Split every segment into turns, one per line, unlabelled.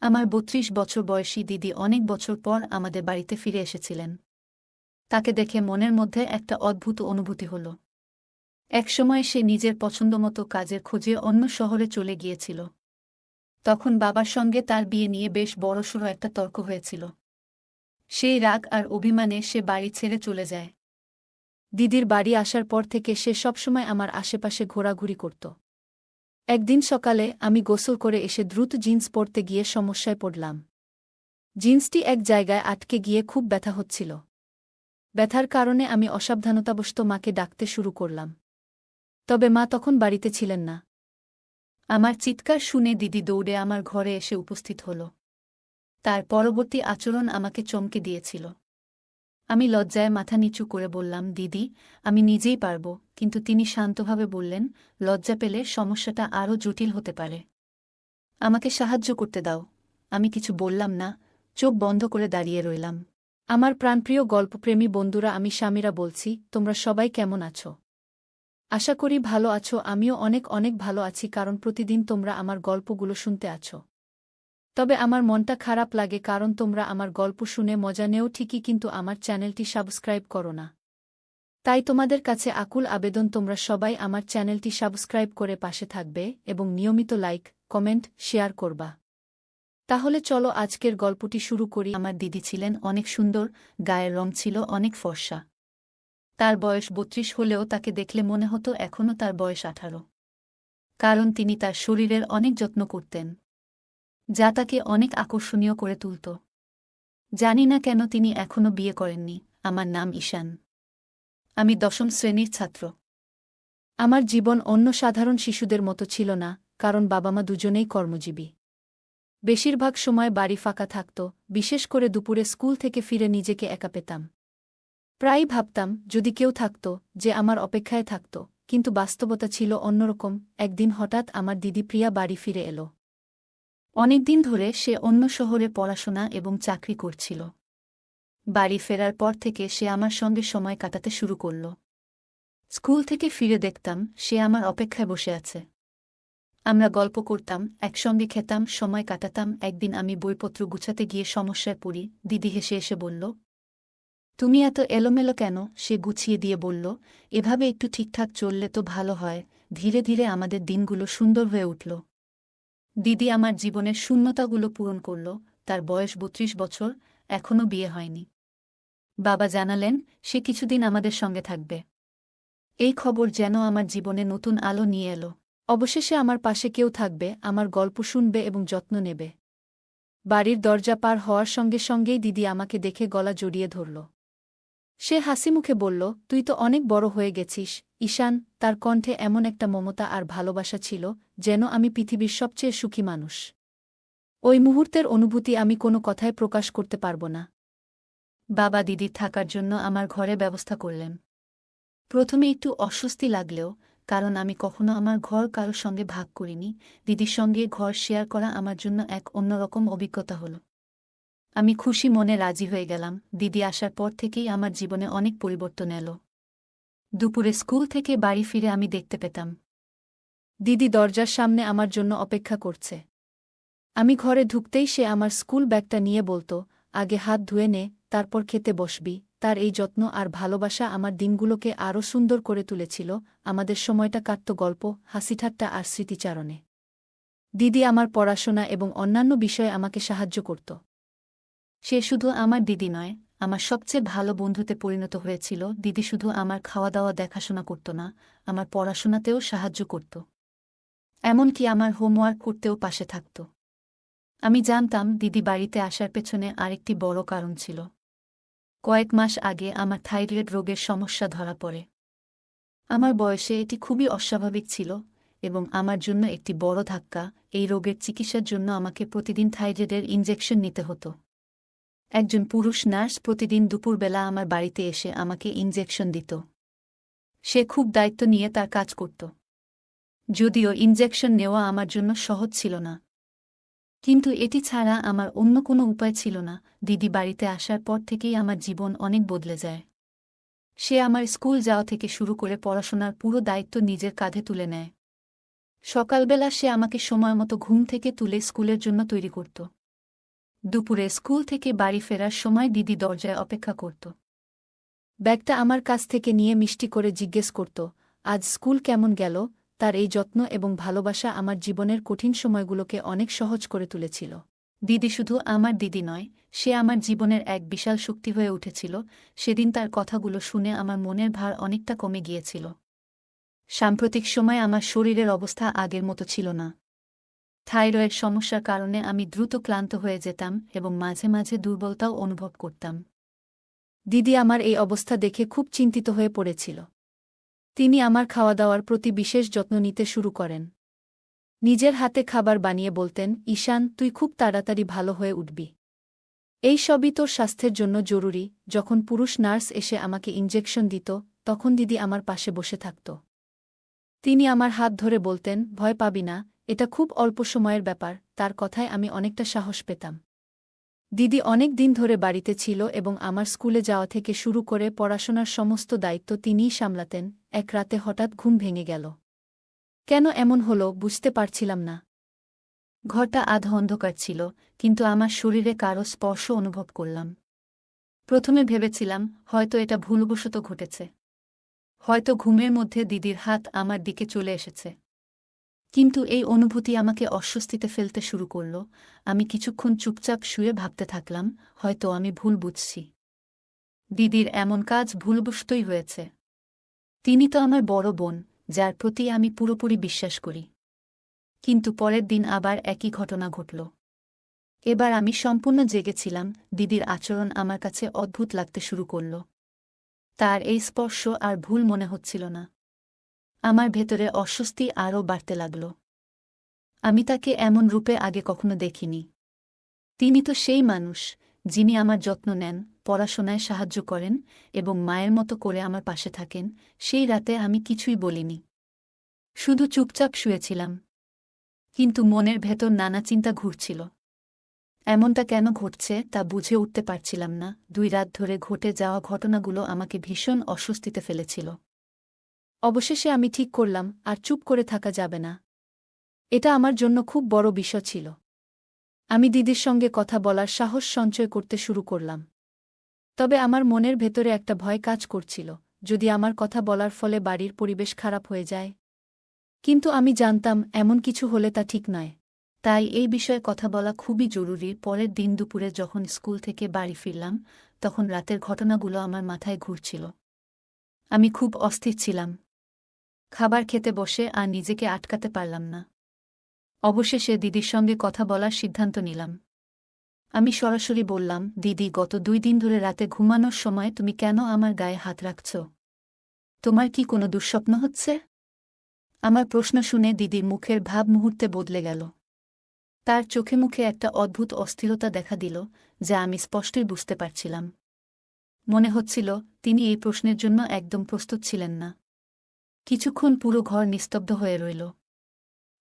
আমার বত্রিশ বছর বয়সী দিদি অনেক বছর পর আমাদের বাড়িতে ফিরে এসেছিলেন। তাকে দেখে মনের মধ্যে একটা অদ্ভুত অনুভূতি হল। একসময় সে নিজের পছন্দমতো কাজের খোঁজে অন্য শহরে চলে গিয়েছিল। তখন বাবার সঙ্গে তার বিয়ে নিয়ে বেশ বড়সড় একটা তর্ক হয়েছিল। সেই রাগ আর অভিমানে সে বাড়ি ছেড়ে চলে যায়। দিদির বাড়ি আসার পর থেকে সে সবসময় আমার আশেপাশে ঘোরাঘুরি করত। একদিন সকালে আমি গোসল করে এসে দ্রুত জিন্স পরতে গিয়ে সমস্যায় পড়লাম। জিন্সটি এক জায়গায় আটকে গিয়ে খুব ব্যথা হচ্ছিল। ব্যথার কারণে আমি অসাবধানতাবশত মাকে ডাকতে শুরু করলাম। তবে মা তখন বাড়িতে ছিলেন না। আমার চিৎকার শুনে দিদি দৌড়ে আমার ঘরে এসে উপস্থিত হল। তার পরবর্তী আচরণ আমাকে চমকে দিয়েছিল। আমি লজ্জায় মাথা নিচু করে বললাম, দিদি, আমি নিজেই পারব। কিন্তু তিনি শান্তভাবে বললেন, লজ্জা পেলে সমস্যাটা আরও জটিল হতে পারে। আমাকে সাহায্য করতে দাও। আমি কিছু বললাম না, চোখ বন্ধ করে দাঁড়িয়ে রইলাম। আমার প্রাণপ্রিয় গল্পপ্রেমী বন্ধুরা, আমি স্বামীরা বলছি, তোমরা সবাই কেমন আছো? আশা করি ভালো আছো, আমিও অনেক অনেক ভালো আছি, কারণ প্রতিদিন তোমরা আমার গল্পগুলো শুনতে আছো। তবে আমার মনটা খারাপ লাগে কারণ তোমরা আমার গল্প শুনে মজা নেও ঠিকই কিন্তু আমার চ্যানেলটি সাবস্ক্রাইব করো না। তাই তোমাদের কাছে আকুল আবেদন, তোমরা সবাই আমার চ্যানেলটি সাবস্ক্রাইব করে পাশে থাকবে এবং নিয়মিত লাইক, কমেন্ট, শেয়ার করবা। তাহলে চলো আজকের গল্পটি শুরু করি। আমার দিদি ছিলেন অনেক সুন্দর, গায়ের রং ছিল অনেক ফর্সা। তার বয়স বত্রিশ হলেও তাকে দেখলে মনে হতো এখনও তার বয়স আঠারো। কারণ তিনি তার শরীরের অনেক যত্ন করতেন। যা তাকে অনেক আকর্ষণীয় করে তুলত। জানি না কেন তিনি এখনও বিয়ে করেননি, আমার নাম ঈশান। আমি দশম শ্রেণির ছাত্র। আমার জীবন অন্য সাধারণ শিশুদের মতো ছিল না, কারণ বাবা মা দুজনেই কর্মজীবী। বেশিরভাগ সময় বাড়ি ফাঁকা থাকত, বিশেষ করে দুপুরে স্কুল থেকে ফিরে নিজেকে একা পেতাম। প্রায়ই ভাবতাম, যদি কেউ থাকত, যে আমার অপেক্ষায় থাকত, কিন্তু বাস্তবতা ছিল অন্যরকম। একদিন হঠাৎ আমার দিদি প্রিয়া বাড়ি ফিরে এলো। অনেকদিন ধরে সে অন্য শহরে পড়াশোনা এবং চাকরি করছিল। বাড়ি ফেরার পর থেকে সে আমার সঙ্গে সময় কাটাতে শুরু করল। স্কুল থেকে ফিরে দেখতাম সে আমার অপেক্ষায় বসে আছে। আমরা গল্প করতাম, একসঙ্গে খেতাম, সময় কাটাতাম, একদিন আমি বইপত্র গুছাতে গিয়ে সমস্যায় পড়ি, দিদি হেসে এসে বলল, তুমি এত এলোমেলো কেন? সে গুছিয়ে দিয়ে বলল, এভাবে একটু ঠিকঠাক চললে তো ভালো হয়। ধীরে ধীরে আমাদের দিনগুলো সুন্দর হয়ে উঠল। দিদি আমার জীবনের শূন্যতাগুলো পূরণ করল, তার বয়স বত্রিশ বছর এখনও বিয়ে হয়নি। বাবা জানালেন, সে কিছুদিন আমাদের সঙ্গে থাকবে। এই খবর যেন আমার জীবনে নতুন আলো নিয়ে এলো। অবশেষে আমার পাশে কেউ থাকবে, আমার গল্প শুনবে এবং যত্ন নেবে। বাড়ির দরজা পার হওয়ার সঙ্গে সঙ্গেই দিদি আমাকে দেখে গলা জড়িয়ে ধরল। সে হাসি মুখে বলল, তুই তো অনেক বড় হয়ে গেছিস। ঈশান, তার কণ্ঠে এমন একটা মমতা আর ভালোবাসা ছিল, যেন আমি পৃথিবীর সবচেয়ে সুখী মানুষ। ওই মুহূর্তের অনুভূতি আমি কোনো কথায় প্রকাশ করতে পারব না। বাবা দিদির থাকার জন্য আমার ঘরে ব্যবস্থা করলেন। প্রথমে একটু অস্বস্তি লাগলেও, কারণ আমি কখনো আমার ঘর কারোর সঙ্গে ভাগ করিনি। দিদির সঙ্গে ঘর শেয়ার করা আমার জন্য এক অন্যরকম অভিজ্ঞতা হল। আমি খুশি মনে রাজি হয়ে গেলাম। দিদি আসার পর থেকেই আমার জীবনে অনেক পরিবর্তন এলো। দুপুরে স্কুল থেকে বাড়ি ফিরে আমি দেখতে পেতাম। দিদি দরজার সামনে আমার জন্য অপেক্ষা করছে। আমি ঘরে ঢুকতেই সে আমার স্কুল ব্যাগটা নিয়ে বলতো, আগে হাত ধুয়ে নে, তারপর খেতে বসবি। তার এই যত্ন আর ভালোবাসা আমার দিনগুলোকে আরও সুন্দর করে তুলেছিল। আমাদের সময়টা কাটত গল্প হাসিঠাট্টা আর স্মৃতিচারণে। দিদি আমার পড়াশোনা এবং অন্যান্য বিষয়ে আমাকে সাহায্য করত। সে শুধু আমার দিদি নয়, আমার সবচেয়ে ভালো বন্ধুতে পরিণত হয়েছিল। দিদি শুধু আমার খাওয়া দাওয়া দেখাশোনা করত না, আমার পড়াশোনাতেও সাহায্য করত। এমনকি আমার হোমওয়ার্ক করতেও পাশে থাকত। আমি জানতাম দিদি বাড়িতে আসার পেছনে আরেকটি বড় কারণ ছিল। কয়েক মাস আগে আমার থাইরয়েড রোগের সমস্যা ধরা পড়ে। আমার বয়সে এটি খুবই অস্বাভাবিক ছিল এবং আমার জন্য একটি বড় ধাক্কা। এই রোগের চিকিৎসার জন্য আমাকে প্রতিদিন থাইরয়েডের ইনজেকশন নিতে হতো। একজন পুরুষ নার্স প্রতিদিন দুপুরবেলা আমার বাড়িতে এসে আমাকে ইনজেকশন দিত। সে খুব দায়িত্ব নিয়ে তার কাজ করত। যদিও ইনজেকশন নেওয়া আমার জন্য সহজ ছিল না। কিন্তু এটি ছাড়া আমার অন্য কোনো উপায় ছিল না। দিদি বাড়িতে আসার পর থেকেই আমার জীবন অনেক বদলে যায়। সে আমার স্কুল যাওয়া থেকে শুরু করে পড়াশোনার পুরো দায়িত্ব নিজের কাঁধে তুলে নেয়। সকালবেলা সে আমাকে সময়মতো ঘুম থেকে তুলে স্কুলের জন্য তৈরি করত। দুপুরে স্কুল থেকে বাড়ি ফেরার সময় দিদি দরজায় অপেক্ষা করত। ব্যাগটা আমার কাছ থেকে নিয়ে মিষ্টি করে জিজ্ঞেস করত, আজ স্কুল কেমন গেল? তার এই যত্ন এবং ভালোবাসা আমার জীবনের কঠিন সময়গুলোকে অনেক সহজ করে তুলেছিল। দিদি শুধু আমার দিদি নয়, সে আমার জীবনের এক বিশাল শক্তি হয়ে উঠেছিল। সেদিন তার কথাগুলো শুনে আমার মনের ভার অনেকটা কমে গিয়েছিল। সাম্প্রতিক সময়ে আমার শরীরের অবস্থা আগের মতো ছিল না। থাইরয়েড সমস্যার কারণে আমি দ্রুত ক্লান্ত হয়ে যেতাম এবং মাঝে মাঝে দুর্বলতাও অনুভব করতাম। দিদি আমার এই অবস্থা দেখে খুব চিন্তিত হয়ে পড়েছিল। তিনি আমার খাওয়া দাওয়ার প্রতি বিশেষ যত্ন নিতে শুরু করেন। নিজের হাতে খাবার বানিয়ে বলতেন, ঈশান, তুই খুব তাড়াতাড়ি ভালো হয়ে উঠবি। এই সবই তোর স্বাস্থ্যের জন্য জরুরি। যখন পুরুষ নার্স এসে আমাকে ইঞ্জেকশন দিত, তখন দিদি আমার পাশে বসে থাকত। তিনি আমার হাত ধরে বলতেন, ভয় পাবি না, এটা খুব অল্প সময়ের ব্যাপার, তার কথায় আমি অনেকটা সাহস পেতাম। দিদি অনেক দিন ধরে বাড়িতে ছিল এবং আমার স্কুলে যাওয়া থেকে শুরু করে পড়াশোনার সমস্ত দায়িত্ব তিনিই সামলাতেন, এক রাতে হঠাৎ ঘুম ভেঙে গেল। কেন এমন হল বুঝতে পারছিলাম না। ঘরটা আধ অন্ধকার ছিল, কিন্তু আমার শরীরে কারও স্পর্শ অনুভব করলাম। প্রথমে ভেবেছিলাম, হয়তো এটা ভুলবশত ঘটেছে। হয়তো ঘুমের মধ্যে দিদির হাত আমার দিকে চলে এসেছে। কিন্তু এই অনুভূতি আমাকে অস্বস্তিতে ফেলতে শুরু করল। আমি কিছুক্ষণ চুপচাপ শুয়ে ভাবতে থাকলাম, হয়তো আমি ভুল বুঝছি। দিদির এমন কাজ ভুলবশতই হয়েছে। তিনি তো আমার বড় বোন, যার প্রতি আমি পুরোপুরি বিশ্বাস করি। কিন্তু পরের দিন আবার একই ঘটনা ঘটল। এবার আমি সম্পূর্ণ জেগেছিলাম, দিদির আচরণ আমার কাছে অদ্ভুত লাগতে শুরু করল। তার এই স্পর্শ আর ভুল মনে হচ্ছিল না। আমার ভেতরে অস্বস্তি আরও বাড়তে লাগল। আমি তাকে এমন রূপে আগে কখনো দেখিনি। তিনি তো সেই মানুষ, যিনি আমার যত্ন নেন, পড়াশোনায় সাহায্য করেন এবং মায়ের মতো করে আমার পাশে থাকেন, সেই রাতে আমি কিছুই বলিনি। শুধু চুপচাপ শুয়েছিলাম। কিন্তু মনের ভেতর নানা চিন্তা ঘুরছিল। এমনটা কেন ঘটছে তা বুঝে উঠতে পারছিলাম না। দুই রাত ধরে ঘটে যাওয়া ঘটনাগুলো আমাকে ভীষণ অস্বস্তিতে ফেলেছিল। অবশেষে আমি ঠিক করলাম, আর চুপ করে থাকা যাবে না। এটা আমার জন্য খুব বড় বিষয় ছিল। আমি দিদির সঙ্গে কথা বলার সাহস সঞ্চয় করতে শুরু করলাম। তবে আমার মনের ভেতরে একটা ভয় কাজ করছিল, যদি আমার কথা বলার ফলে বাড়ির পরিবেশ খারাপ হয়ে যায়। কিন্তু আমি জানতাম, এমন কিছু হলে তা ঠিক নয়। তাই এই বিষয়ে কথা বলা খুবই জরুরি। পরের দিন দুপুরে যখন স্কুল থেকে বাড়ি ফিরলাম, তখন রাতের ঘটনাগুলো আমার মাথায় ঘুরছিল। আমি খুব অস্থির ছিলাম। খাবার খেতে বসে আর নিজেকে আটকাতে পারলাম না। অবশেষে দিদির সঙ্গে কথা বলার সিদ্ধান্ত নিলাম। আমি সরাসরি বললাম, দিদি, গত দুই দিন ধরে রাতে ঘুমানোর সময় তুমি কেন আমার গায়ে হাত রাখছ? তোমার কি কোনো দুঃস্বপ্ন হচ্ছে? আমার প্রশ্ন শুনে দিদির মুখের ভাব মুহূর্তে বদলে গেল। তার চোখে মুখে একটা অদ্ভুত অস্থিরতা দেখা দিল, যা আমি স্পষ্টই বুঝতে পারছিলাম। মনে হচ্ছিল, তিনি এই প্রশ্নের জন্য একদম প্রস্তুত ছিলেন না। কিছুক্ষণ পুরো ঘর নিস্তব্ধ হয়ে রইল।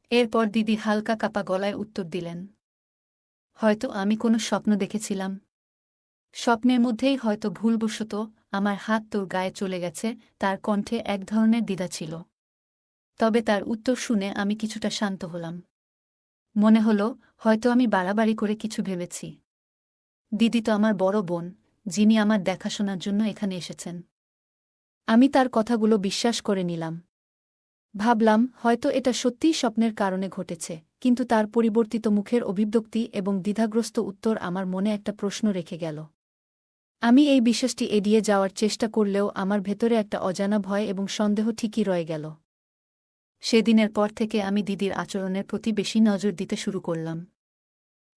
এরপর দিদি হালকা কাপা গলায় উত্তর দিলেন, হয়তো আমি কোনো স্বপ্ন দেখেছিলাম। স্বপ্নের মধ্যেই হয়তো ভুলবশত আমার হাত তোর গায়ে চলে গেছে, তার কণ্ঠে এক ধরনের দ্বিধা ছিল। তবে তার উত্তর শুনে আমি কিছুটা শান্ত হলাম। মনে হল, হয়তো আমি বাড়াবাড়ি করে কিছু ভেবেছি। দিদি তো আমার বড় বোন, যিনি আমার দেখাশোনার জন্য এখানে এসেছেন। আমি তার কথাগুলো বিশ্বাস করে নিলাম। ভাবলাম, হয়তো এটা সত্যিই স্বপ্নের কারণে ঘটেছে, কিন্তু তার পরিবর্তিত মুখের অভিব্যক্তি এবং দ্বিধাগ্রস্ত উত্তর আমার মনে একটা প্রশ্ন রেখে গেল। আমি এই বিশ্বাসটি এড়িয়ে যাওয়ার চেষ্টা করলেও আমার ভেতরে একটা অজানা ভয় এবং সন্দেহ ঠিকই রয়ে গেল। সেদিনের পর থেকে আমি দিদির আচরণের প্রতি বেশি নজর দিতে শুরু করলাম।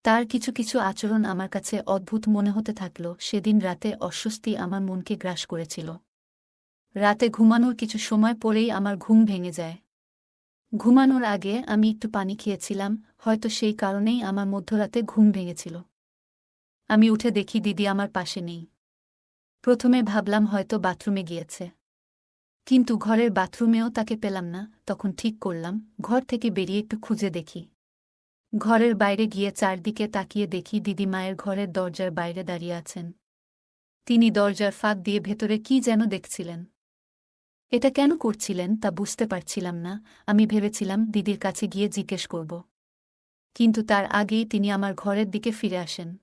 তার কিছু কিছু আচরণ আমার কাছে অদ্ভুত মনে হতে থাকল, সেদিন রাতে অস্বস্তি আমার মনকে গ্রাস করেছিল। রাতে ঘুমানোর কিছু সময় পরেই আমার ঘুম ভেঙে যায়। ঘুমানোর আগে আমি একটু পানি খেয়েছিলাম, হয়তো সেই কারণেই আমার মধ্যরাতে ঘুম ভেঙেছিল। আমি উঠে দেখি দিদি আমার পাশে নেই। প্রথমে ভাবলাম হয়তো বাথরুমে গিয়েছে। কিন্তু ঘরের বাথরুমেও তাকে পেলাম না, তখন ঠিক করলাম, ঘর থেকে বেরিয়ে একটু খুঁজে দেখি। ঘরের বাইরে গিয়ে চারদিকে তাকিয়ে দেখি দিদি মায়ের ঘরের দরজার বাইরে দাঁড়িয়ে আছেন। তিনি দরজার ফাঁক দিয়ে ভেতরে কি যেন দেখছিলেন। এটা কেন করছিলেন তা বুঝতে পারছিলাম না, আমি ভেবেছিলাম দিদির কাছে গিয়ে জিজ্ঞেস করব। কিন্তু তার আগেই তিনি আমার ঘরের দিকে ফিরে আসেন।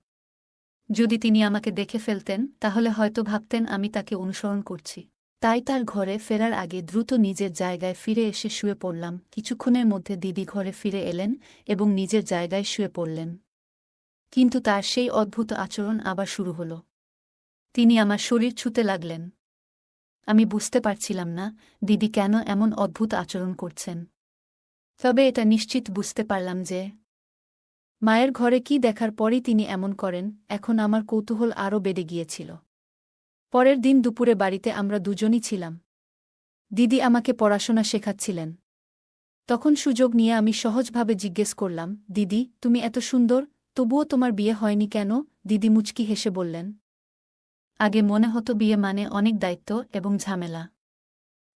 যদি তিনি আমাকে দেখে ফেলতেন, তাহলে হয়তো ভাবতেন আমি তাকে অনুসরণ করছি। তাই তার ঘরে ফেরার আগে দ্রুত নিজের জায়গায় ফিরে এসে শুয়ে পড়লাম। কিছুক্ষণের মধ্যে দিদি ঘরে ফিরে এলেন এবং নিজের জায়গায় শুয়ে পড়লেন। কিন্তু তার সেই অদ্ভুত আচরণ আবার শুরু হল। তিনি আমার শরীর ছুতে লাগলেন। আমি বুঝতে পারছিলাম না, দিদি কেন এমন অদ্ভুত আচরণ করছেন। তবে এটা নিশ্চিত বুঝতে পারলাম যে, মায়ের ঘরে কি দেখার পরই তিনি এমন করেন, এখন আমার কৌতূহল আরও বেড়ে গিয়েছিল। পরের দিন দুপুরে বাড়িতে আমরা দুজনই ছিলাম। দিদি আমাকে পড়াশোনা শেখাচ্ছিলেন। তখন সুযোগ নিয়ে আমি সহজভাবে জিজ্ঞেস করলাম, দিদি, তুমি এত সুন্দর, তবুও তোমার বিয়ে হয়নি কেন? দিদি মুচকি হেসে বললেন, আগে মনে হতো বিয়ে মানে অনেক দায়িত্ব এবং ঝামেলা।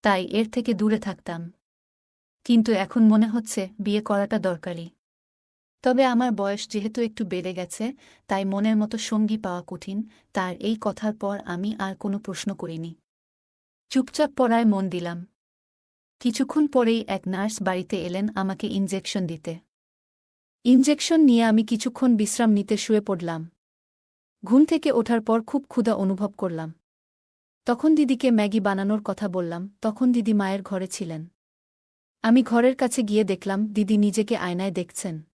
তাই এর থেকে দূরে থাকতাম। কিন্তু এখন মনে হচ্ছে বিয়ে করাটা দরকারি। তবে আমার বয়স যেহেতু একটু বেড়ে গেছে, তাই মনের মতো সঙ্গী পাওয়া কঠিন, তার এই কথার পর আমি আর কোনো প্রশ্ন করিনি। চুপচাপ পড়ায় মন দিলাম। কিছুক্ষণ পরেই এক নার্স বাড়িতে এলেন আমাকে ইনজেকশন দিতে। ইনজেকশন নিয়ে আমি কিছুক্ষণ বিশ্রাম নিতে শুয়ে পড়লাম। ঘুম থেকে ওঠার পর খুব ক্ষুধা অনুভব করলাম। তখন দিদিকে ম্যাগি বানানোর কথা বললাম, তখন দিদি মায়ের ঘরে ছিলেন। আমি ঘরের কাছে গিয়ে দেখলাম, দিদি নিজেকে আয়নায় দেখছেন।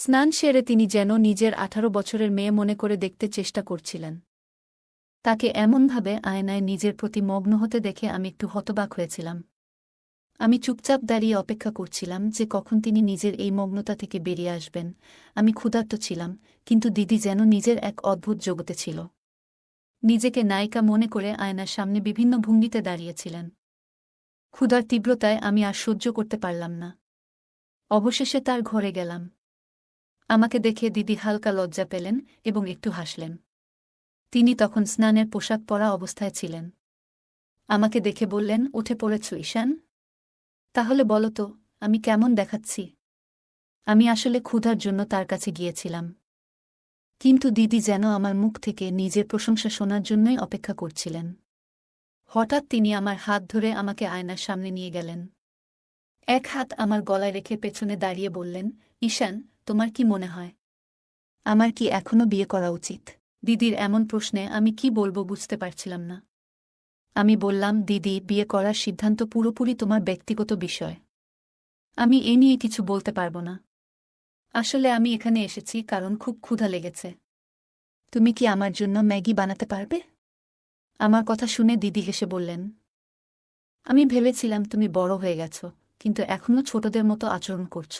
স্নান সেরে তিনি যেন নিজের আঠারো বছরের মেয়ে মনে করে দেখতে চেষ্টা করছিলেন। তাকে এমনভাবে আয়নায় নিজের প্রতি মগ্ন হতে দেখে আমি একটু হতবাক হয়েছিলাম। আমি চুপচাপ দাঁড়িয়ে অপেক্ষা করছিলাম যে কখন তিনি নিজের এই মগ্নতা থেকে বেরিয়ে আসবেন। আমি ক্ষুধার্ত ছিলাম, কিন্তু দিদি যেন নিজের এক অদ্ভুত জগতে ছিল। নিজেকে নায়িকা মনে করে আয়নার সামনে বিভিন্ন ভঙ্গিতে দাঁড়িয়েছিলেন। ক্ষুধার তীব্রতায় আমি আর সহ্য করতে পারলাম না। অবশেষে তার ঘরে গেলাম। আমাকে দেখে দিদি হালকা লজ্জা পেলেন এবং একটু হাসলেন। তিনি তখন স্নানের পোশাক পরা অবস্থায় ছিলেন। আমাকে দেখে বললেন, উঠে পড়েছ ঈশান? তাহলে বলো তো, আমি কেমন দেখাচ্ছি? আমি আসলে ক্ষুধার জন্য তার কাছে গিয়েছিলাম। কিন্তু দিদি যেন আমার মুখ থেকে নিজের প্রশংসা শোনার জন্যই অপেক্ষা করছিলেন। হঠাৎ তিনি আমার হাত ধরে আমাকে আয়নার সামনে নিয়ে গেলেন। এক হাত আমার গলায় রেখে পেছনে দাঁড়িয়ে বললেন, ঈশান তোমার কি মনে হয়? আমার কি এখনও বিয়ে করা উচিত? দিদির এমন প্রশ্নে আমি কি বলব বুঝতে পারছিলাম না। আমি বললাম, দিদি, বিয়ে করার সিদ্ধান্ত পুরোপুরি তোমার ব্যক্তিগত বিষয়। আমি এ নিয়ে কিছু বলতে পারব না। আসলে আমি এখানে এসেছি কারণ খুব ক্ষুধা লেগেছে। তুমি কি আমার জন্য ম্যাগি বানাতে পারবে? আমার কথা শুনে দিদি হেসে বললেন, আমি ভেবেছিলাম তুমি বড় হয়ে গেছ, কিন্তু এখনও ছোটদের মতো আচরণ করছ।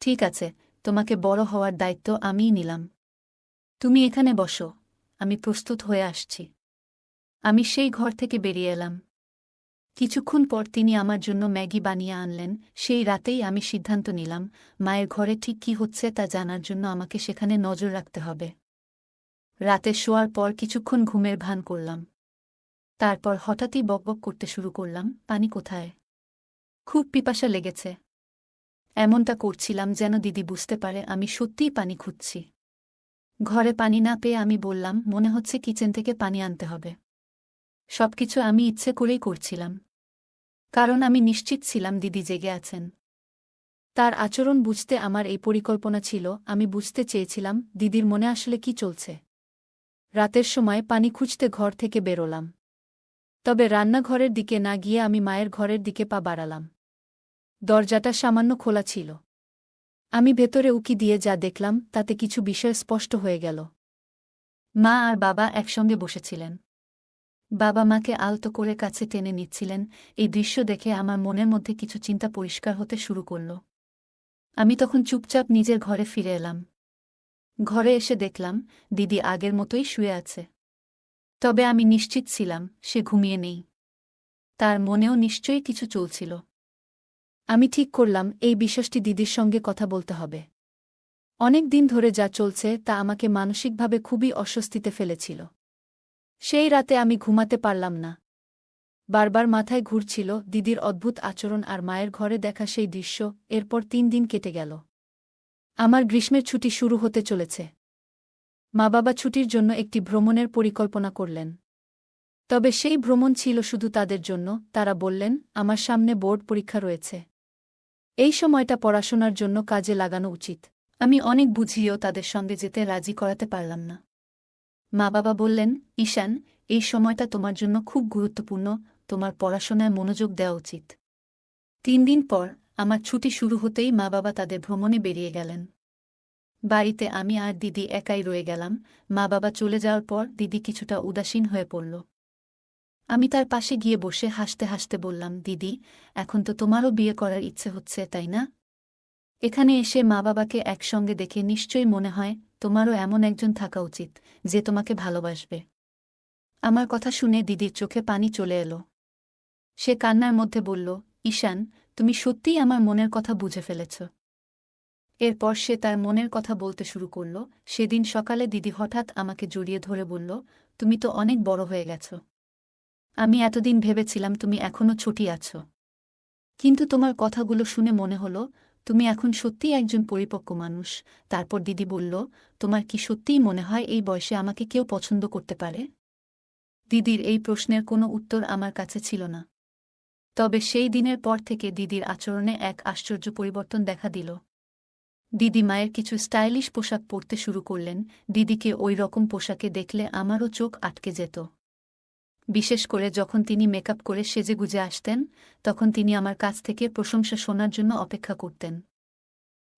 ঠিক আছে, তোমাকে বড় হওয়ার দায়িত্ব আমিই নিলাম। তুমি এখানে বসো, আমি প্রস্তুত হয়ে আসছি। আমি সেই ঘর থেকে বেরিয়ে এলাম। কিছুক্ষণ পর তিনি আমার জন্য ম্যাগি বানিয়ে আনলেন, সেই রাতেই আমি সিদ্ধান্ত নিলাম, মায়ের ঘরে ঠিক কি হচ্ছে তা জানার জন্য আমাকে সেখানে নজর রাখতে হবে। রাতে শোয়ার পর কিছুক্ষণ ঘুমের ভান করলাম। তারপর হঠাৎই বকবক করতে শুরু করলাম, পানি কোথায়? খুব পিপাসা লেগেছে। এমনটা করছিলাম যেন দিদি বুঝতে পারে আমি সত্যিই পানি খুঁজছি। ঘরে পানি না পেয়ে আমি বললাম, মনে হচ্ছে কিচেন থেকে পানি আনতে হবে। সবকিছু আমি ইচ্ছে করেই করছিলাম। কারণ আমি নিশ্চিত ছিলাম দিদি জেগে আছেন। তার আচরণ বুঝতে আমার এই পরিকল্পনা ছিল, আমি বুঝতে চেয়েছিলাম দিদির মনে আসলে কি চলছে। রাতের সময় পানি খুঁজতে ঘর থেকে বেরোলাম। তবে রান্নাঘরের দিকে না গিয়ে আমি মায়ের ঘরের দিকে পা বাড়ালাম। দরজাটা সামান্য খোলা ছিল। আমি ভেতরে উকি দিয়ে যা দেখলাম, তাতে কিছু বিষয় স্পষ্ট হয়ে গেল। মা আর বাবা একসঙ্গে বসেছিলেন। বাবা মাকে আলতো করে কাছে টেনে নিচ্ছিলেন, এই দৃশ্য দেখে আমার মনের মধ্যে কিছু চিন্তা পরিষ্কার হতে শুরু করল। আমি তখন চুপচাপ নিজের ঘরে ফিরে এলাম। ঘরে এসে দেখলাম, দিদি আগের মতোই শুয়ে আছে। তবে আমি নিশ্চিত ছিলাম, সে ঘুমিয়ে নেই। তার মনেও নিশ্চয়ই কিছু চলছিল। আমি ঠিক করলাম, এই বিশ্বাসটি দিদির সঙ্গে কথা বলতে হবে। অনেক দিন ধরে যা চলছে তা আমাকে মানসিকভাবে খুবই অস্বস্তিতে ফেলেছিল। সেই রাতে আমি ঘুমাতে পারলাম না। বারবার মাথায় ঘুরছিল দিদির অদ্ভুত আচরণ আর মায়ের ঘরে দেখা সেই দৃশ্য, এরপর তিন দিন কেটে গেল। আমার গ্রীষ্মের ছুটি শুরু হতে চলেছে। মা বাবা ছুটির জন্য একটি ভ্রমণের পরিকল্পনা করলেন। তবে সেই ভ্রমণ ছিল শুধু তাদের জন্য, তারা বললেন, আমার সামনে বোর্ড পরীক্ষা রয়েছে। এই সময়টা পড়াশোনার জন্য কাজে লাগানো উচিত। আমি অনেক বুঝিয়েও তাদের সঙ্গে যেতে রাজি করাতে পারলাম না। মা বাবা বললেন, ঈশান, এই সময়টা তোমার জন্য খুব গুরুত্বপূর্ণ। তোমার পড়াশোনায় মনোযোগ দেওয়া উচিত। তিন দিন পর আমার ছুটি শুরু হতেই মা বাবা তাদের ভ্রমণে বেরিয়ে গেলেন। বাড়িতে আমি আর দিদি একাই রয়ে গেলাম। মা বাবা চলে যাওয়ার পর দিদি কিছুটা উদাসীন হয়ে পড়ল। আমি তার পাশে গিয়ে বসে হাসতে হাসতে বললাম, দিদি, এখন তো তোমারও বিয়ে করার ইচ্ছে হচ্ছে, তাই না? এখানে এসে মা বাবাকে একসঙ্গে দেখে নিশ্চয়ই মনে হয় তোমারও এমন একজন থাকা উচিত যে তোমাকে ভালোবাসবে। আমার কথা শুনে দিদির চোখে পানি চলে এলো। সে কান্নার মধ্যে বলল, ঈশান, তুমি সত্যিই আমার মনের কথা বুঝে ফেলেছ। এরপর সে তার মনের কথা বলতে শুরু করল। সেদিন সকালে দিদি হঠাৎ আমাকে জড়িয়ে ধরে বলল, তুমি তো অনেক বড় হয়ে গেছ। আমি এতদিন ভেবেছিলাম তুমি এখনও ছুটি আছো। কিন্তু তোমার কথাগুলো শুনে মনে হলো, তুমি এখন সত্যিই একজন পরিপক্ক মানুষ। তারপর দিদি বলল, তোমার কি সত্যিই মনে হয় এই বয়সে আমাকে কেউ পছন্দ করতে পারে? দিদির এই প্রশ্নের কোনো উত্তর আমার কাছে ছিল না। তবে সেই দিনের পর থেকে দিদির আচরণে এক আশ্চর্য পরিবর্তন দেখা দিল। দিদি মায়ের কিছু স্টাইলিশ পোশাক পরতে শুরু করলেন। দিদিকে ওই রকম পোশাকে দেখলে আমারও চোখ আটকে যেত। বিশেষ করে যখন তিনি মেকআপ করে সেজেগুজে আসতেন, তখন তিনি আমার কাছ থেকে প্রশংসা শোনার জন্য অপেক্ষা করতেন।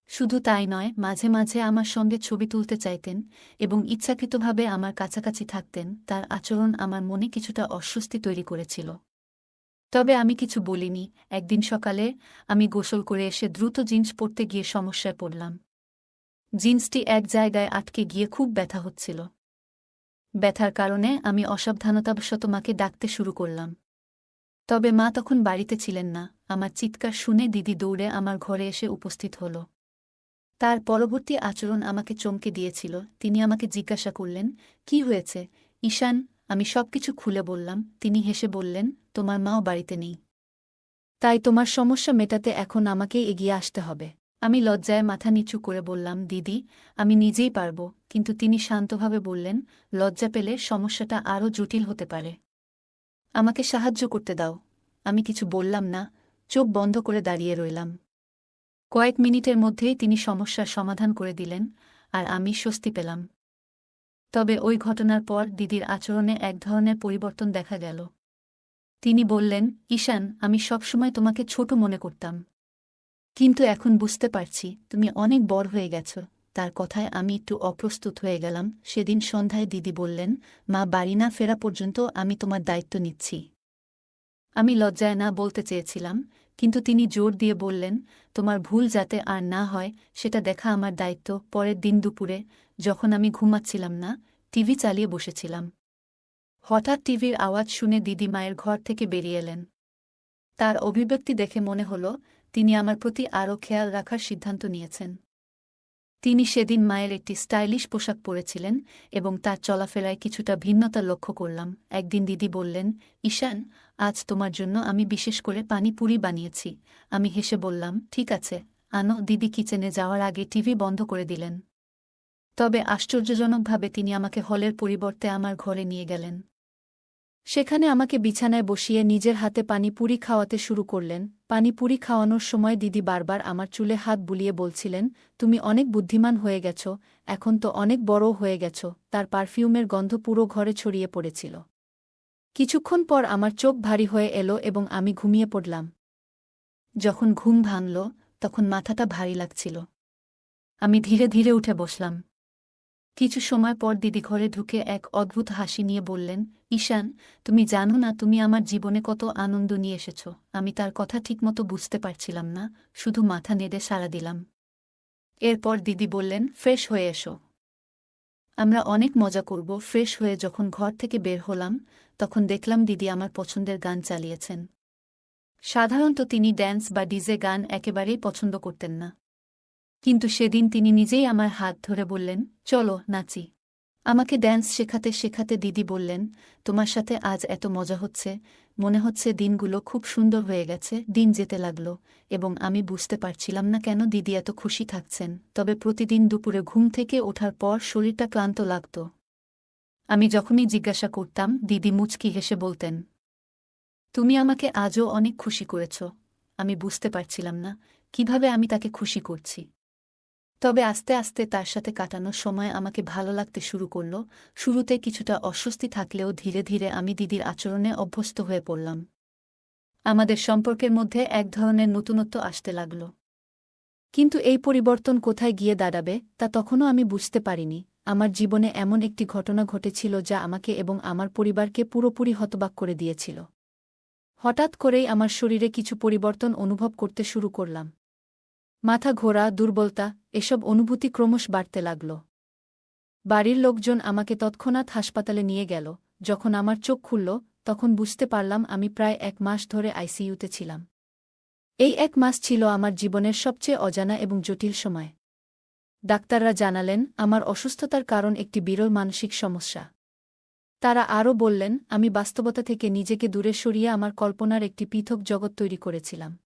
শুধু তাই নয়, মাঝে মাঝে আমার সঙ্গে ছবি তুলতে চাইতেন এবং ইচ্ছাকৃতভাবে আমার কাছাকাছি থাকতেন, তার আচরণ আমার মনে কিছুটা অস্বস্তি তৈরি করেছিল। তবে আমি কিছু বলিনি। একদিন সকালে আমি গোসল করে এসে দ্রুত জিন্স পরতে গিয়ে সমস্যায় পড়লাম। জিন্সটি এক জায়গায় আটকে গিয়ে খুব ব্যথা হচ্ছিল। ব্যথার কারণে আমি অসাবধানতাবশত মাকে ডাকতে শুরু করলাম। তবে মা তখন বাড়িতে ছিলেন না। আমার চিৎকার শুনে দিদি দৌড়ে আমার ঘরে এসে উপস্থিত হল। তার পরবর্তী আচরণ আমাকে চমকে দিয়েছিল। তিনি আমাকে জিজ্ঞাসা করলেন, কি হয়েছে? ঈশান, আমি সবকিছু খুলে বললাম। তিনি হেসে বললেন, তোমার মাও বাড়িতে নেই। তাই তোমার সমস্যা মেটাতে এখন আমাকে এগিয়ে আসতে হবে। আমি লজ্জায় মাথা নিচু করে বললাম, দিদি, আমি নিজেই পারব। কিন্তু তিনি শান্তভাবে বললেন, লজ্জা পেলে সমস্যাটা আরও জটিল হতে পারে। আমাকে সাহায্য করতে দাও। আমি কিছু বললাম না, চোখ বন্ধ করে দাঁড়িয়ে রইলাম। কয়েক মিনিটের মধ্যেই তিনি সমস্যার সমাধান করে দিলেন আর আমি স্বস্তি পেলাম। তবে ওই ঘটনার পর দিদির আচরণে এক ধরনের পরিবর্তন দেখা গেল। তিনি বললেন, ঈশান, আমি সবসময় তোমাকে ছোট মনে করতাম। কিন্তু এখন বুঝতে পারছি তুমি অনেক বড় হয়ে গেছ। তার কথায় আমি একটু অপ্রস্তুত হয়ে গেলাম। সেদিন সন্ধ্যায় দিদি বললেন, মা, বাড়ি না ফেরা পর্যন্ত আমি তোমার দায়িত্ব নিচ্ছি। আমি লজ্জায় না বলতে চেয়েছিলাম, কিন্তু তিনি জোর দিয়ে বললেন, তোমার ভুল যাতে আর না হয়, সেটা দেখা আমার দায়িত্ব। পরের দিন দুপুরে, যখন আমি ঘুমাচ্ছিলাম না, টিভি চালিয়ে বসেছিলাম। হঠাৎ টিভির আওয়াজ শুনে দিদি মায়ের ঘর থেকে বেরিয়ে এলেন। তার অভিব্যক্তি দেখে মনে হল তিনি আমার প্রতি আরও খেয়াল রাখার সিদ্ধান্ত নিয়েছেন। তিনি সেদিন মায়ের একটি স্টাইলিশ পোশাক পরেছিলেন এবং তার চলাফেরায় কিছুটা ভিন্নতা লক্ষ্য করলাম। একদিন দিদি বললেন, ঈশান, আজ তোমার জন্য আমি বিশেষ করে পানিপুরি বানিয়েছি। আমি হেসে বললাম, ঠিক আছে। আনো দিদি কিচেনে যাওয়ার আগে টিভি বন্ধ করে দিলেন। তবে আশ্চর্যজনকভাবে তিনি আমাকে হলের পরিবর্তে আমার ঘরে নিয়ে গেলেন। সেখানে আমাকে বিছানায় বসিয়ে নিজের হাতে পানি পুরি খাওয়াতে শুরু করলেন। পানি পুরি খাওয়ানোর সময় দিদি বারবার আমার চুলে হাত বুলিয়ে বলছিলেন, তুমি অনেক বুদ্ধিমান হয়ে গেছ, এখন তো অনেক বড় হয়ে গেছ। তার পারফিউমের গন্ধ পুরো ঘরে ছড়িয়ে পড়েছিল। কিছুক্ষণ পর আমার চোখ ভারী হয়ে এলো এবং আমি ঘুমিয়ে পড়লাম। যখন ঘুম ভাঙল, তখন মাথাটা ভারী লাগছিল। আমি ধীরে ধীরে উঠে বসলাম। কিছু সময় পর দিদি ঘরে ঢুকে এক অদ্ভুত হাসি নিয়ে বললেন, ঈশান, তুমি জানো না তুমি আমার জীবনে কত আনন্দ নিয়ে এসেছ। আমি তার কথা ঠিকমতো বুঝতে পারছিলাম না, শুধু মাথা নেড়ে সাড়া দিলাম। এরপর দিদি বললেন, ফ্রেশ হয়ে এসো। আমরা অনেক মজা করব। ফ্রেশ হয়ে যখন ঘর থেকে বের হলাম, তখন দেখলাম দিদি আমার পছন্দের গান চালিয়েছেন। সাধারণত তিনি ড্যান্স বা ডিজে গান একেবারেই পছন্দ করতেন না। কিন্তু সেদিন তিনি নিজেই আমার হাত ধরে বললেন, চলো, নাচি। আমাকে ড্যান্স শেখাতে শেখাতে দিদি বললেন, তোমার সাথে আজ এত মজা হচ্ছে। মনে হচ্ছে দিনগুলো খুব সুন্দর হয়ে গেছে, দিন যেতে লাগল। এবং আমি বুঝতে পারছিলাম না কেন দিদি এত খুশি থাকছেন। তবে প্রতিদিন দুপুরে ঘুম থেকে ওঠার পর শরীরটা ক্লান্ত লাগত। আমি যখনই জিজ্ঞাসা করতাম, দিদি মুচকি হেসে বলতেন, তুমি আমাকে আজও অনেক খুশি করেছ। আমি বুঝতে পারছিলাম না, কীভাবে আমি তাকে খুশি করছি? তবে আস্তে আস্তে তার সাথে কাটানোর সময় আমাকে ভালো লাগতে শুরু করল। শুরুতে কিছুটা অস্বস্তি থাকলেও ধীরে ধীরে আমি দিদির আচরণে অভ্যস্ত হয়ে পড়লাম। আমাদের সম্পর্কের মধ্যে এক ধরনের নতুনত্ব আসতে লাগল। কিন্তু এই পরিবর্তন কোথায় গিয়ে দাঁড়াবে, তা তখনও আমি বুঝতে পারিনি। আমার জীবনে এমন একটি ঘটনা ঘটেছিল যা আমাকে এবং আমার পরিবারকে পুরোপুরি হতবাক করে দিয়েছিল। হঠাৎ করেই আমার শরীরে কিছু পরিবর্তন অনুভব করতে শুরু করলাম। মাথা ঘোরা, দুর্বলতা, এসব অনুভূতি ক্রমশ বাড়তে লাগল। বাড়ির লোকজন আমাকে তৎক্ষণাৎ হাসপাতালে নিয়ে গেল। যখন আমার চোখ খুলল, তখন বুঝতে পারলাম আমি প্রায় এক মাস ধরে আইসিইউতে ছিলাম। এই এক মাস ছিল আমার জীবনের সবচেয়ে অজানা এবং জটিল সময়। ডাক্তাররা জানালেন, আমার অসুস্থতার কারণ একটি বিরল মানসিক সমস্যা। তারা আরও বললেন, আমি বাস্তবতা থেকে নিজেকে দূরে সরিয়ে আমার কল্পনার একটি পৃথক জগৎ তৈরি করেছিলাম।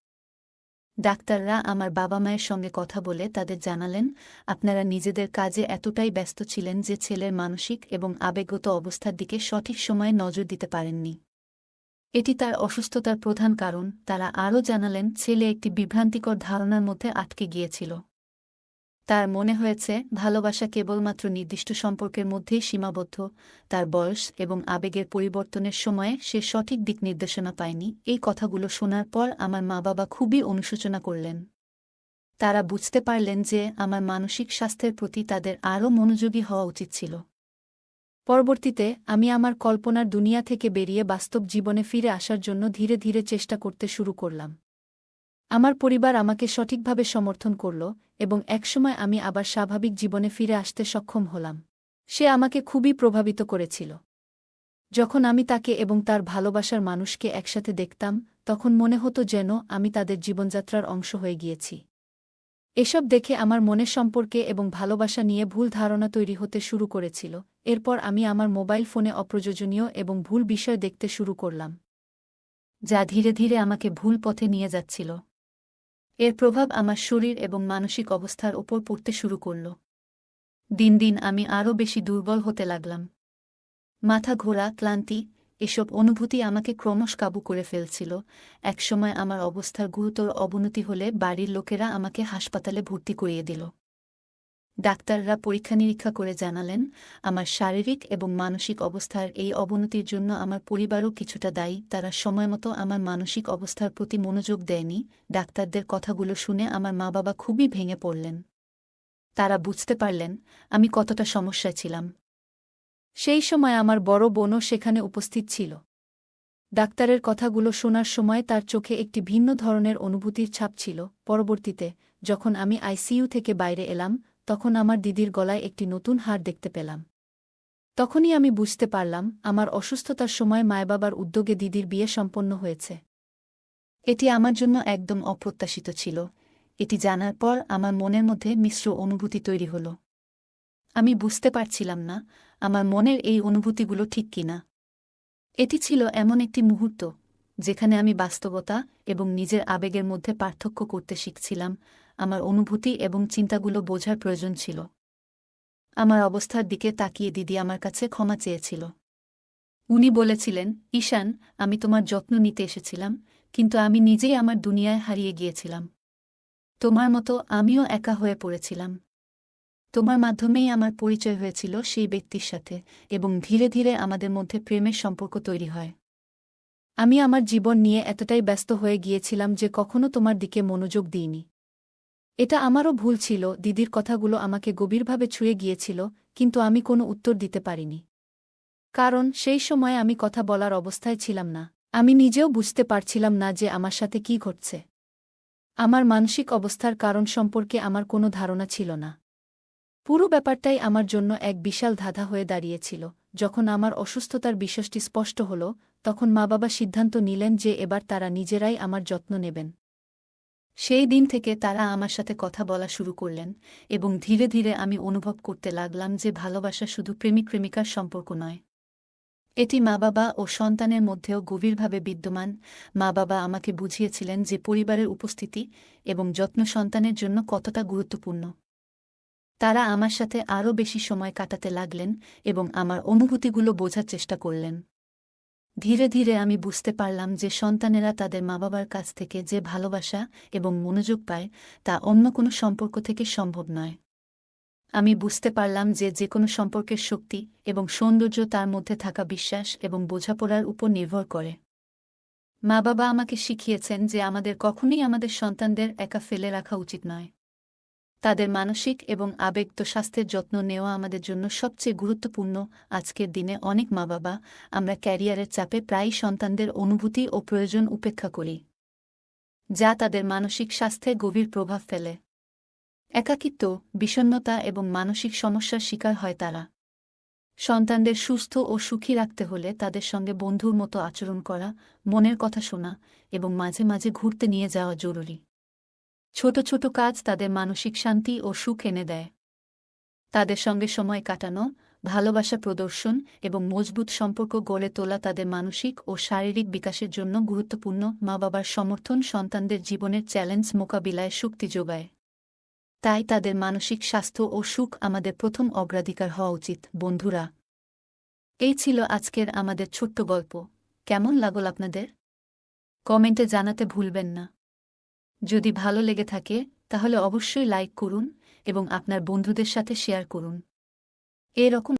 ডাক্তাররা আমার বাবা মায়ের সঙ্গে কথা বলে তাদের জানালেন, আপনারা নিজেদের কাজে এতটাই ব্যস্ত ছিলেন যে ছেলের মানসিক এবং আবেগগত অবস্থার দিকে সঠিক সময়ে নজর দিতে পারেননি। এটি তার অসুস্থতার প্রধান কারণ। তারা আরও জানালেন, ছেলে একটি বিভ্রান্তিকর ধারণার মধ্যে আটকে গিয়েছিল। তার মনে হয়েছে, ভালোবাসা কেবলমাত্র নির্দিষ্ট সম্পর্কের মধ্যেই সীমাবদ্ধ, তার বয়স এবং আবেগের পরিবর্তনের সময়ে সে সঠিক দিক নির্দেশনা পায়নি, এই কথাগুলো শোনার পর আমার মা বাবা খুবই অনুশোচনা করলেন। তারা বুঝতে পারলেন যে আমার মানসিক স্বাস্থ্যের প্রতি তাদের আরও মনোযোগী হওয়া উচিত ছিল। পরবর্তীতে আমি আমার কল্পনার দুনিয়া থেকে বেরিয়ে বাস্তব জীবনে ফিরে আসার জন্য ধীরে ধীরে চেষ্টা করতে শুরু করলাম। আমার পরিবার আমাকে সঠিকভাবে সমর্থন করল এবং একসময় আমি আবার স্বাভাবিক জীবনে ফিরে আসতে সক্ষম হলাম। সে আমাকে খুবই প্রভাবিত করেছিল। যখন আমি তাকে এবং তার ভালোবাসার মানুষকে একসাথে দেখতাম, তখন মনে হতো যেন আমি তাদের জীবনযাত্রার অংশ হয়ে গিয়েছি। এসব দেখে আমার মনের সম্পর্কে এবং ভালোবাসা নিয়ে ভুল ধারণা তৈরি হতে শুরু করেছিল। এরপর আমি আমার মোবাইল ফোনে অপ্রয়োজনীয় এবং ভুল বিষয় দেখতে শুরু করলাম। যা ধীরে ধীরে আমাকে ভুল পথে নিয়ে যাচ্ছিল। এর প্রভাব আমার শরীর এবং মানসিক অবস্থার ওপর পড়তে শুরু করল। দিন দিন আমি আরও বেশি দুর্বল হতে লাগলাম। মাথা ঘোরা, ক্লান্তি, এসব অনুভূতি আমাকে ক্রমশ কাবু করে ফেলছিল। একসময় আমার অবস্থার গুরুতর অবনতি হলে বাড়ির লোকেরা আমাকে হাসপাতালে ভর্তি করিয়ে দিল। ডাক্তাররা পরীক্ষা নিরীক্ষা করে জানালেন, আমার শারীরিক এবং মানসিক অবস্থার এই অবনতির জন্য আমার পরিবারও কিছুটা দায়ী। তারা সময়মতো আমার মানসিক অবস্থার প্রতি মনোযোগ দেয়নি। ডাক্তারদের কথাগুলো শুনে আমার মা বাবা খুবই ভেঙে পড়লেন। তারা বুঝতে পারলেন আমি কতটা সমস্যায় ছিলাম। সেই সময় আমার বড় বোনও সেখানে উপস্থিত ছিল। ডাক্তারের কথাগুলো শোনার সময় তার চোখে একটি ভিন্ন ধরনের অনুভূতির ছাপ ছিল। পরবর্তীতে, যখন আমি আইসিইউ থেকে বাইরে এলাম তখন আমার দিদির গলায় একটি নতুন হার দেখতে পেলাম। তখনই আমি বুঝতে পারলাম, আমার অসুস্থতার সময় মায়বাবার উদ্যোগে দিদির বিয়ে সম্পন্ন হয়েছে। এটি আমার জন্য একদম অপ্রত্যাশিত ছিল। এটি জানার পর আমার মনের মধ্যে মিশ্র অনুভূতি তৈরি হল। আমি বুঝতে পারছিলাম না, আমার মনের এই অনুভূতিগুলো ঠিক কিনা। এটি ছিল এমন একটি মুহূর্ত, যেখানে আমি বাস্তবতা এবং নিজের আবেগের মধ্যে পার্থক্য করতে শিখছিলাম আমার অনুভূতি এবং চিন্তাগুলো বোঝার প্রয়োজন ছিল। আমার অবস্থার দিকে তাকিয়ে দিদি আমার কাছে ক্ষমা চেয়েছিল। উনি বলেছিলেন, ঈশান, আমি তোমার যত্ন নিতে এসেছিলাম, কিন্তু আমি নিজেই আমার দুনিয়ায় হারিয়ে গিয়েছিলাম। তোমার মতো আমিও একা হয়ে পড়েছিলাম। তোমার মাধ্যমেই আমার পরিচয় হয়েছিল সেই ব্যক্তির সাথে এবং ধীরে ধীরে আমাদের মধ্যে প্রেমের সম্পর্ক তৈরি হয়। আমি আমার জীবন নিয়ে এতটাই ব্যস্ত হয়ে গিয়েছিলাম যে কখনো তোমার দিকে মনোযোগ দিইনি। এটা আমারও ভুল ছিল, দিদির কথাগুলো আমাকে গভীরভাবে ছুঁয়ে গিয়েছিল, কিন্তু আমি কোনো উত্তর দিতে পারিনি। কারণ সেই সময় আমি কথা বলার অবস্থায় ছিলাম না। আমি নিজেও বুঝতে পারছিলাম না যে আমার সাথে কি ঘটছে। আমার মানসিক অবস্থার কারণ সম্পর্কে আমার কোনো ধারণা ছিল না। পুরো ব্যাপারটাই আমার জন্য এক বিশাল ধাঁধা হয়ে দাঁড়িয়েছিল। যখন আমার অসুস্থতার বিষয়টি স্পষ্ট হল, তখন মা বাবা সিদ্ধান্ত নিলেন যে এবার তারা নিজেরাই আমার যত্ন নেবেন। সেই দিন থেকে তারা আমার সাথে কথা বলা শুরু করলেন এবং ধীরে ধীরে আমি অনুভব করতে লাগলাম যে ভালোবাসা শুধু প্রেমিক প্রেমিকার সম্পর্ক নয়। এটি মা বাবা ও সন্তানের মধ্যেও গভীরভাবে বিদ্যমান। মা বাবা আমাকে বুঝিয়েছিলেন যে পরিবারের উপস্থিতি এবং যত্ন সন্তানের জন্য কতটা গুরুত্বপূর্ণ। তারা আমার সাথে আরও বেশি সময় কাটাতে লাগলেন এবং আমার অনুভূতিগুলো বোঝার চেষ্টা করলেন। ধীরে ধীরে আমি বুঝতে পারলাম যে সন্তানেরা তাদের মা বাবার কাছ থেকে যে ভালোবাসা এবং মনোযোগ পায় তা অন্য কোনো সম্পর্ক থেকে সম্ভব নয়। আমি বুঝতে পারলাম যে যে কোনো সম্পর্কের শক্তি এবং সৌন্দর্য তার মধ্যে থাকা বিশ্বাস এবং বোঝাপড়ার উপর নির্ভর করে। মা বাবা আমাকে শিখিয়েছেন যে আমাদের কখনোই আমাদের সন্তানদের একা ফেলে রাখা উচিত নয়। তাদের মানসিক এবং আবেগত স্বাস্থ্যের যত্ন নেওয়া আমাদের জন্য সবচেয়ে গুরুত্বপূর্ণ। আজকের দিনে অনেক মা বাবা আমরা ক্যারিয়ারের চাপে প্রায়ই সন্তানদের অনুভূতি ও প্রয়োজন উপেক্ষা করি, যা তাদের মানসিক স্বাস্থ্যে গভীর প্রভাব ফেলে। একাকিত্ব বিষণ্নতা এবং মানসিক সমস্যার শিকার হয় তারা। সন্তানদের সুস্থ ও সুখী রাখতে হলে তাদের সঙ্গে বন্ধুর মতো আচরণ করা, মনের কথা শোনা এবং মাঝে মাঝে ঘুরতে নিয়ে যাওয়া জরুরি। ছোট ছোট কাজ তাদের মানসিক শান্তি ও সুখ এনে দেয়। তাদের সঙ্গে সময় কাটানো, ভালোবাসা প্রদর্শন এবং মজবুত সম্পর্ক গড়ে তোলা তাদের মানসিক ও শারীরিক বিকাশের জন্য গুরুত্বপূর্ণ মা বাবার সমর্থন সন্তানদের জীবনের চ্যালেঞ্জ মোকাবিলায় শক্তি যোগায়। তাই তাদের মানসিক স্বাস্থ্য ও সুখ আমাদের প্রথম অগ্রাধিকার হওয়া উচিত, বন্ধুরা। এই ছিল আজকের আমাদের ছোট্ট গল্প। কেমন লাগল আপনাদের? কমেন্টে জানাতে ভুলবেন না। যদি ভালো লেগে থাকে, তাহলে অবশ্যই লাইক করুন এবং আপনার বন্ধুদের সাথে শেয়ার করুন। এরকম